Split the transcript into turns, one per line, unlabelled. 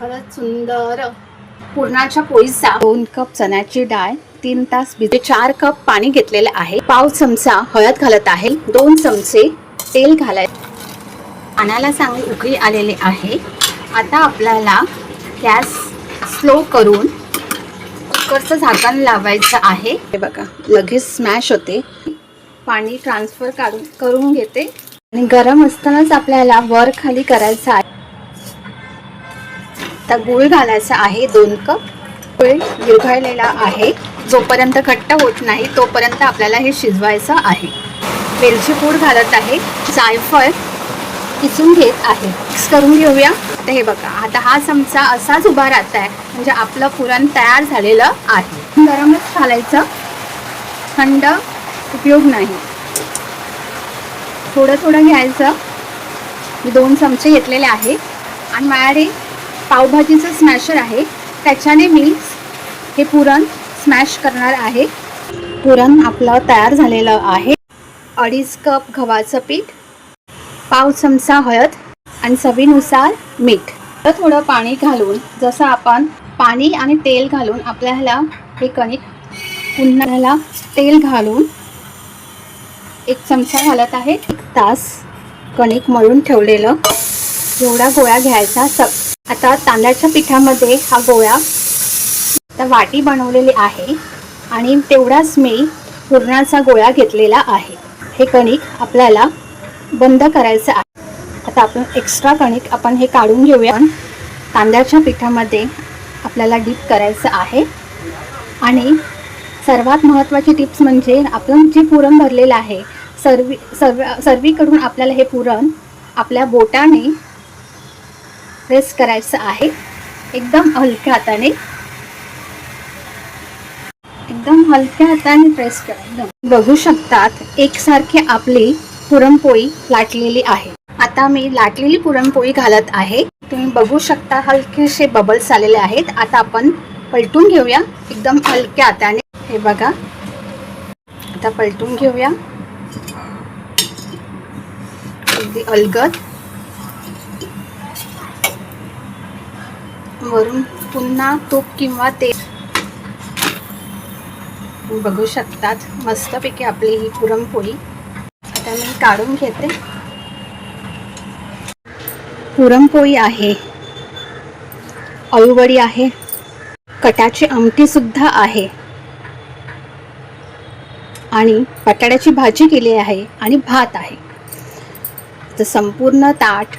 खरंच सुंदर. पुरणाच्या पोळीचा दोन कप चण्याची डाळ तीन तास भिजते म्हणजे चार कप पाणी घेतलेलं आहे. पाव चमचा हळद घालत आहे. दोन चमचे तेल घालाय पाण्याला चांगली उकळी आलेली आहे. आता आपल्याला गॅस स्लो करून कुकरचं झाकण लावायचं आहे. हे बघा लगेच स्मॅश होते. पाणी ट्रान्सफर काढून करून घेते. आणि गरम असतानाच आपल्याला वर खाली करायचं आहे. आता गुळ घालायचा आहे दोन कप. गुळ विरघळलेला आहे. जोपर्यंत घट्ट होत नाही तोपर्यंत आपल्याला हे शिजवायचं आहे. वेलची पूड घालत आहे. जायफळ किसून घेत आहे. मिक्स करून घेऊया. तर हे बघा आता हा चमचा असाच उभा राहत आहे. म्हणजे आपलं पुरण तयार झालेलं आहे. गरमच घालायचं. थंड उपयोग नाही. थोडं थोडं घ्यायचं. मी दोन चमचे घेतलेले आहे. आणि माझ्याकडे पावभाजीचं स्मॅशर आहे. त्याच्याने मी हे पुरण स्मॅश करणार आहे. पुरण आपलं तयार झालेलं आहे. अडीच कप गव्हाचं पीठ पाव चमचा हळद आणि चवीनुसार मीठ. तर थोडं पाणी घालून जसं आपण पाणी आणि तेल घालून आपल्याला हे कणिक पुन्हा तेल घालून एक चमचा घालत आहे. एक तास कणिक मळून ठेवलेलं. एवढा गोळा घ्यायचा स आता तांदळाच्या पिठामध्ये हा गोळा आता वाटी बनवलेली आहे आणि तेवढाच मी पुरणाचा गोळा घेतलेला आहे. हे कणिक आपल्याला बंद करायचं आहे. आता आपण एक्स्ट्रा कणिक आपण हे काढून घेऊया. तांदळाच्या पिठामध्ये आपल्याला डीप करायचं आहे. आणि सर्वात महत्त्वाची टिप्स म्हणजे आपण जे पुरण भरलेलं आहे सर्वी सर्व सर्वीकडून आपल्याला हे पुरण आपल्या बोटाने प्रेस करायचं आहे. एकदम हलक्या हाताने. एकदम हलक्या हाताने प्रेस करायचं बघू शकतात एकसारखी आपली पुरणपोळी लाटलेली आहे. आता मी लाटलेली पुरणपोळी घालत आहे. तुम्ही बघू शकता हलकेसे बबल्स आलेले आहेत. आता आपण पलटून घेऊया. एकदम हलक्या हाताने. हे बघा. आता पलटून घेऊया. अगदी अलगद. वरून पुन्हा तूप किंवा तेल. बघू शकतात मस्तपैकी आपली ही पुरणपोळी. आता मी काढून घेते. पुरणपोळी आहे. अळूवडी आहे. कटाची आमटी सुद्धा आहे. आणि बटाट्याची भाजी केली आहे आणि भात आहे. तर संपूर्ण ताट